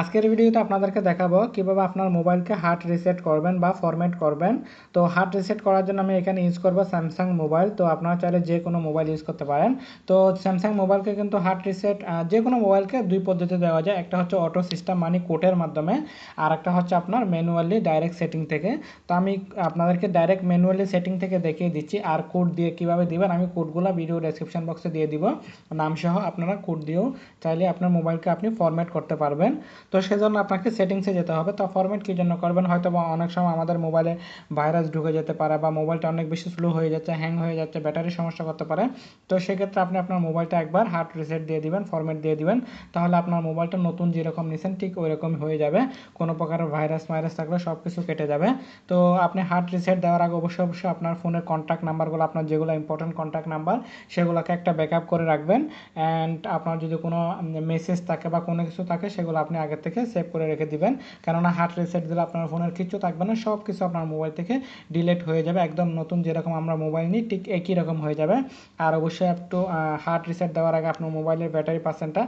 আজকের ভিডিওতে আপনাদেরকে দেখাবো কীভাবে আপনার মোবাইলকে হার্ট রিসেট করবেন বা ফরম্যাট করবেন। তো হার্ট রিসেট করার জন্য আমি এখানে ইউজ করব স্যামসাং মোবাইল। তো আপনারা চাইলে যে কোনো মোবাইল ইউজ করতে পারেন। তো স্যামসাং মোবাইলকে কিন্তু হার্ট রিসেট যে কোনো মোবাইলকে দুই পদ্ধতি দেওয়া যায়। একটা হচ্ছে অটো সিস্টেম মানে কোটের মাধ্যমে। আর একটা হচ্ছে আপনার ম্যানুয়ালি ডাইরেক্ট সেটিং থেকে। তো আমি আপনাদেরকে ডাইরেক্ট ম্যানুয়ালি সেটিং থেকে দেখিয়ে দিচ্ছি। আর কোড দিয়ে কীভাবে দিবেন, আমি কোডগুলো ভিডিও ডেসক্রিপশন বক্সে দিয়ে দিব। নামসহ আপনারা কোড দিয়েও চাইলে আপনার মোবাইলকে আপনি ফরম্যাট করতে পারবেন। তো সেজন্য আপনাকে সেটিংসে যেতে হবে। তো ফরম্যাট কী জন্য করবেন? হয়তো বা অনেক সময় আমাদের মোবাইলে ভাইরাস ঢুকে যেতে পারে বা মোবাইলটা অনেক বেশি স্লো হয়ে যাচ্ছে হ্যাং হয়ে যাচ্ছে ব্যাটারি সমস্যা করতে পারে। তো সেক্ষেত্রে আপনি আপনার মোবাইলটা একবার হার্ড রিসেট দিয়ে দিবেন ফরম্যাট দিয়ে দিবেন। তাহলে আপনার মোবাইলটা নতুন যেরকম নিছেন, ঠিক ওই রকম হয়ে যাবে। কোনো প্রকারের ভাইরাস ভাইরাস থাকলে সব কিছু কেটে যাবে। তো আপনি হার্ড রিসেট দেওয়ার আগে অবশ্যই অবশ্যই আপনার ফোনের কন্ট্যাক্ট নাম্বারগুলো আপনার যেগুলো ইম্পর্টেন্ট কন্ট্যাক্ট নাম্বার সেগুলোকে একটা ব্যাকআপ করে রাখবেন। অ্যান্ড আপনার যদি কোনো মেসেজ থাকে বা কোনো কিছু থাকে, সেগুলো আপনি আগে থেকে সেভ করে রেখে দিবেন। কেননা হার্ড রিসেট দিলে আপনার ফোনের কিচ্ছু থাকবে না সব কিছু আপনার মোবাইল থেকে ডিলেট হয়ে যাবে। একদম নতুন যেরকম আমরা মোবাইল নিই, ঠিক একই রকম হয়ে যাবে। আর অবশ্যই একটু হার্ড রিসেট দেওয়ার আগে আপনার মোবাইলের ব্যাটারি পার্সেন্টটা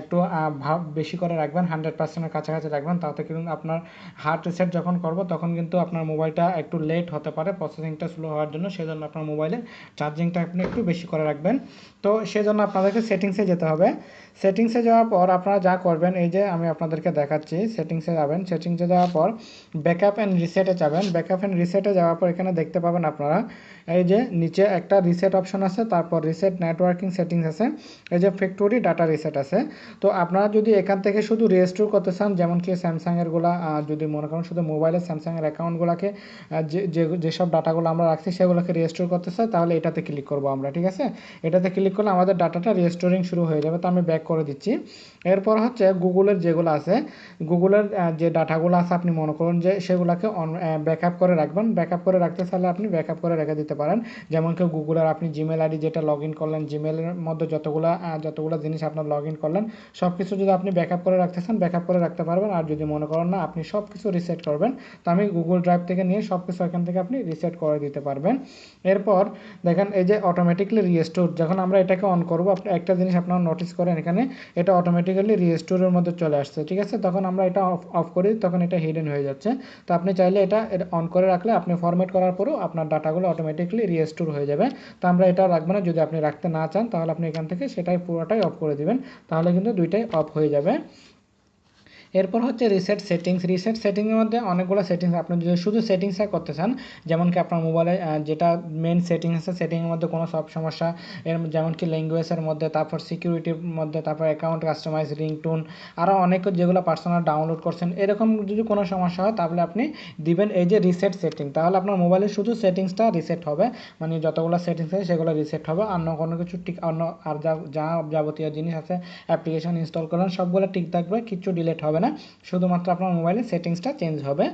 একটু ভাব, বেশি করে রাখবেন হান্ড্রেড পার্সেন্টের কাছাকাছি রাখবেন। তাতে কিন্তু আপনার হার্ড রিসেট যখন করব, তখন কিন্তু আপনার মোবাইলটা একটু লেট হতে পারে। প্রসেসিংটা স্লো হওয়ার জন্য সেই জন্য আপনার মোবাইলের চার্জিংটা আপনি একটু বেশি করে রাখবেন। তো সেজন্য আপনাদেরকে সেটিংসে যেতে হবে। সেটিংসে যাওয়ার পর আপনারা যা করবেন, এই যে আমি আপনাদেরকে দেখাচ্ছি সেটিংসে যাবেন। সেটিংসে যাওয়ার পর ব্যাকআপ অ্যান্ড রিসেটে যাবেন। ব্যাকআপ অ্যান্ড রিসেটে যাওয়ার পর এখানে দেখতে পাবেন আপনারা, এই যে নিচে একটা রিসেট অপশন আছে, তারপর রিসেট নেটওয়ার্কিং সেটিংস আছে, এই যে ফ্যাক্টরি ডাটা রিসেট আছে। তো আপনারা যদি এখান থেকে শুধু রেজিস্টোর করতে চান, যেমন কি স্যামসাংয়েরগুলা যদি মনে করেন শুধু মোবাইলে স্যামসাংয়ের অ্যাকাউন্টগুলোকে যে যেসব ডাটাগুলো আমরা রাখছি সেগুলোকে রেজিস্টোর করতে চাই, তাহলে এটাতে ক্লিক করব আমরা, ঠিক আছে? এটাতে ক্লিক করলে আমাদের ডাটাটা রেজিস্টোরিং শুরু হয়ে যাবে। তো আমি ব্যাক করে দিচ্ছি। এরপর হচ্ছে গুগলের যেগুলো আছে। গুগলের যে ডাটাগুলো আছে, আপনি মনে করুন যে সেগুলোকে অন ব্যাকআপ করে রাখবেন। ব্যাকআপ করে রাখতে চাইলে আপনি ব্যাকআপ করে রেখে দিতে পারেন। যেমন কি গুগলের, আপনি জিমেল আইডি যেটা লগ ইন করলেন জিমেলের মধ্যে যতগুলো যতগুলো জিনিস আপনার লগ ইন করলেন সব কিছু যদি আপনি ব্যাকআপ করে রাখতে চান ব্যাকআপ করে রাখতে পারবেন। আর যদি মনে করেন না, আপনি সব কিছু রিসেট করবেন, তো আমি গুগল ড্রাইভ থেকে নিয়ে সব কিছু এখান থেকে আপনি রিসেট করে দিতে পারবেন। এরপর দেখেন, এই যে অটোমেটিকলি রিস্টোর যখন আমরা এটাকে অন করব একটা জিনিস আপনারা নোটিস করেন এখানে, এটা অটোমেটিক্যালি রিস্টোরের মধ্যে চলে আসছে। ঠিক আছে? তখন আমরা এটা অফ অফ করি, তখন এটা হিডেন হয়ে যাচ্ছে। তো আপনি চাইলে এটা অন করে রাখলে আপনি ফরম্যাট করার পরেও আপনার ডাটাগুলো অটোমেটিকলি রিস্টোর হয়ে যাবে। তো আমরা এটা রাখব না, যদি আপনি রাখতে না চান, তাহলে আপনি এখান থেকে সেটাই পুরোটাই অফ করে দিবেন। তাহলে কিন্তু দুইটাই অফ হয়ে যাবে। এরপর হচ্ছে রিসেট সেটিংস রিসেট সেটিংয়ের মধ্যে অনেকগুলো সেটিংস আপনি যদি শুধু সেটিংসে করতে চান যেমন কি আপনার মোবাইলে যেটা মেন সেটিং আছে সেটিংয়ের মধ্যে কোনো সব সমস্যা, এর যেমন কি ল্যাঙ্গুয়েজের মধ্যে, তারপর সিকিউরিটির মধ্যে, তারপর অ্যাকাউন্ট কাস্টমাইজ রিংটোন আরও অনেক যেগুলো পার্সোনাল ডাউনলোড করছেন, এরকম যদি কোনো সমস্যা হয়, তাহলে আপনি দিবেন এই যে রিসেট সেটিং তাহলে আপনার মোবাইলে শুধু সেটিংসটা রিসেট হবে মানে যতগুলো সেটিংস আছে, সেগুলো রিসেট হবে। অন্য কোনো কিছু ঠিক অন্য আর যা যাবতীয় জিনিস আছে অ্যাপ্লিকেশন ইনস্টল করলেন, সবগুলো ঠিক থাকবে, কিছু ডিলেট হবে হবে। শুধুমাত্র আপনার মোবাইলের সেটিংসটা চেঞ্জ হবে।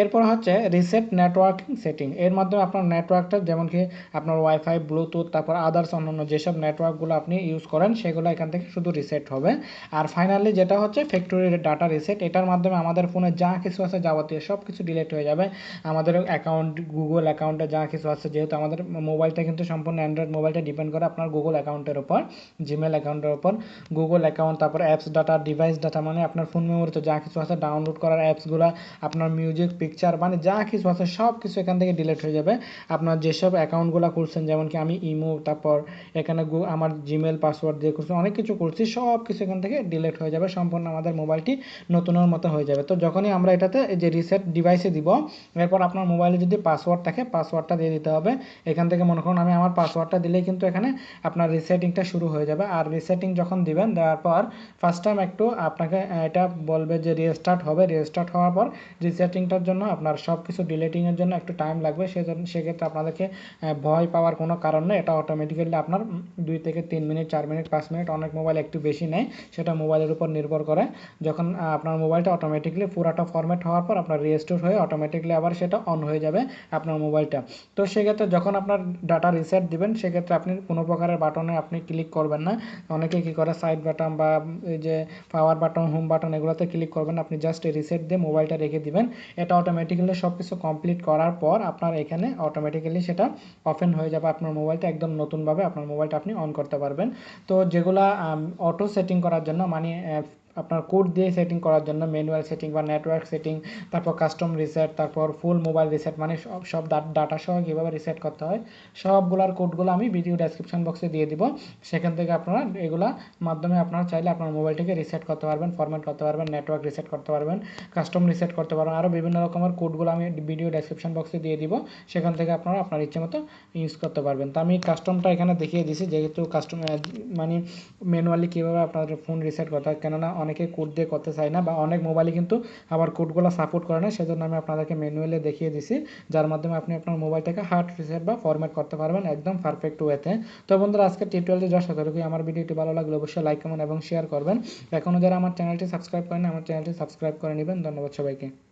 এরপর হচ্ছে রিসেট নেটওয়ার্কিং সেটিং এর মাধ্যমে আপনার নেটওয়ার্কটা যেমন কি আপনার ওয়াইফাই ব্লুটুথ তারপর আদার্স অন্যান্য যেসব নেটওয়ার্কগুলো আপনি ইউজ করেন, সেগুলো এখান থেকে শুধু রিসেট হবে। আর ফাইনালি যেটা হচ্ছে ফ্যাক্টরি ডাটা রিসেট এটার মাধ্যমে আমাদের ফোনে যা কিছু আছে যাবতীয় সব কিছু ডিলেট হয়ে যাবে। আমাদের অ্যাকাউন্ট গুগল অ্যাকাউন্টে যা কিছু আছে, যেহেতু আমাদের মোবাইলটা কিন্তু সম্পূর্ণ অ্যান্ড্রয়েড মোবাইলটা ডিপেন্ড করে আপনার গুগল অ্যাকাউন্টের উপর জিমেল অ্যাকাউন্টের উপর। গুগল অ্যাকাউন্ট তারপর অ্যাপস ডাটা ডিভাইস ডাটা মানে আপনার ফোন মেমোরি তো যা কিছু আছে ডাউনলোড করার অ্যাপসগুলো আপনার মিউজিক পিকচার মানে যা কিছু আছে সব কিছু এখান থেকে ডিলিট হয়ে যাবে। আপনার যেসব অ্যাকাউন্টগুলো করছেন যেমন কি আমি ইমো তারপর এখানে আমার জিমেল পাসওয়ার্ড দিয়ে করছি অনেক কিছু করছি সব কিছু এখান থেকে ডিলিট হয়ে যাবে, সম্পূর্ণ আমাদের মোবাইলটি নতুনের মতো হয়ে যাবে। তো যখনই আমরা এটাতে যে রিসেট ডিভাইসে দিব, এরপর আপনার মোবাইলে যদি পাসওয়ার্ড থাকে পাসওয়ার্ডটা দিয়ে দিতে হবে। এখান থেকে মনে করুন আমি আমার পাসওয়ার্ডটা দিলেই কিন্তু এখানে আপনার রিসেটিংটা শুরু হয়ে যাবে। আর রিসেটিং যখন দিবেন, দেওয়ার পর ফার্স্ট টাইম একটু আপনাকে এটা বলবে যে রিস্টার্ট হবে। রিস্টার্ট হওয়ার পর রিসেটিংটার জন্য আপনার সব কিছু ডিলেটিংয়ের জন্য একটু টাইম লাগবে সেজন্য সেক্ষেত্রে আপনাদেরকে ভয় পাওয়ার কোনো কারণ নেই। এটা অটোমেটিক্যালি আপনার দুই থেকে তিন মিনিট চার মিনিট পাঁচ মিনিট অনেক মোবাইল একটু বেশি নেয়, সেটা মোবাইলের উপর নির্ভর করে। যখন আপনার মোবাইলটা অটোমেটিকলি পুরাটা ফরম্যাট হওয়ার পর আপনার রিস্টোর হয়ে অটোমেটিকলি আবার সেটা অন হয়ে যাবে আপনার মোবাইলটা তো সেক্ষেত্রে যখন আপনার ডাটা রিসেট দিবেন, সেক্ষেত্রে আপনি কোনো প্রকারের বাটনে আপনি ক্লিক করবেন না। অনেকে কী করে সাইড বাটন বা এই যে পাওয়ার বাটন হোম বাটন এগুলোতে ক্লিক করবেন, আপনি জাস্ট রিসেট দিয়ে মোবাইলটা রেখে দিবেন। এটা অটোমেটিক্যালি সব কিছু কমপ্লিট করার পর আপনার এখানে অটোমেটিক্যালি সেটা ওপেন হয়ে যাবে। আপনার মোবাইলটা একদম নতুনভাবে আপনার মোবাইলটা আপনি অন করতে পারবেন। তো যেগুলা অটো সেটিং করার জন্য মানে আপনার কোড দিয়ে সেটিং করার জন্য ম্যানুয়াল সেটিং বা নেটওয়ার্ক সেটিং তারপর কাস্টম রিসেট তারপর ফুল মোবাইল রিসেট মানে সব সব ডাটা সহ কীভাবে রিসেট করতে হয়, সবগুলার কোডগুলো আমি ভিডিও ডেসক্রিপশন বক্সে দিয়ে দিব। সেখান থেকে আপনারা এগুলা মাধ্যমে আপনারা চাইলে আপনার মোবাইলটিকে রিসেট করতে পারবেন ফরম্যাট করতে পারবেন নেটওয়ার্ক রিসেট করতে পারবেন কাস্টম রিসেট করতে পারবেন আরও বিভিন্ন রকমের কোডগুলো আমি ভিডিও ডেসক্রিপশন বক্সে দিয়ে দিব। সেখান থেকে আপনারা আপনার ইচ্ছে মতো ইউজ করতে পারবেন। তো আমি কাস্টমটা এখানে দেখিয়ে দিছি, যেহেতু কাস্টম মানে ম্যানুয়ালি কীভাবে আপনাদের ফোন রিসেট করতে হয়, কেননা অনেকে কোড দিয়ে করতে চায় না বা অনেক মোবাইলে কিন্তু আবার কোডগুলো সাপোর্ট করে না, সেজন্য আমি আপনাদেরকে ম্যানুয়ালি দেখিয়ে দিছি, যার মাধ্যমে আপনি আপনার মোবাইলটাকে হার্ড রিসেট বা ফরম্যাট করতে পারবেন একদম পারফেক্ট ওয়েতে তো। বন্ধুরা, আজকে টিউটোরিয়ালটি যা সতর্কই আমার ভিডিওটি ভালো লাগলে অবশ্যই লাইক কমেন্ট এবং শেয়ার করবেন। এখনও যারা আমার চ্যানেলটি সাবস্ক্রাইব করেন আমার চ্যানেলটি সাবস্ক্রাইব করে নেবেন। ধন্যবাদ সবাইকে।